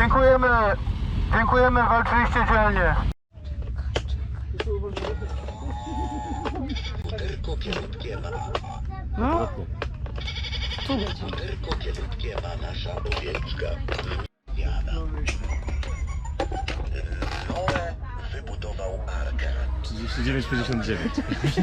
Dziękujemy. Dziękujemy, walczyliście dzielnie. Tylko kierunkiewa, No. Tu będzie. tylko kierunkiewa nasza owieczka. Jada. Noe wybudował arkę. 39,59.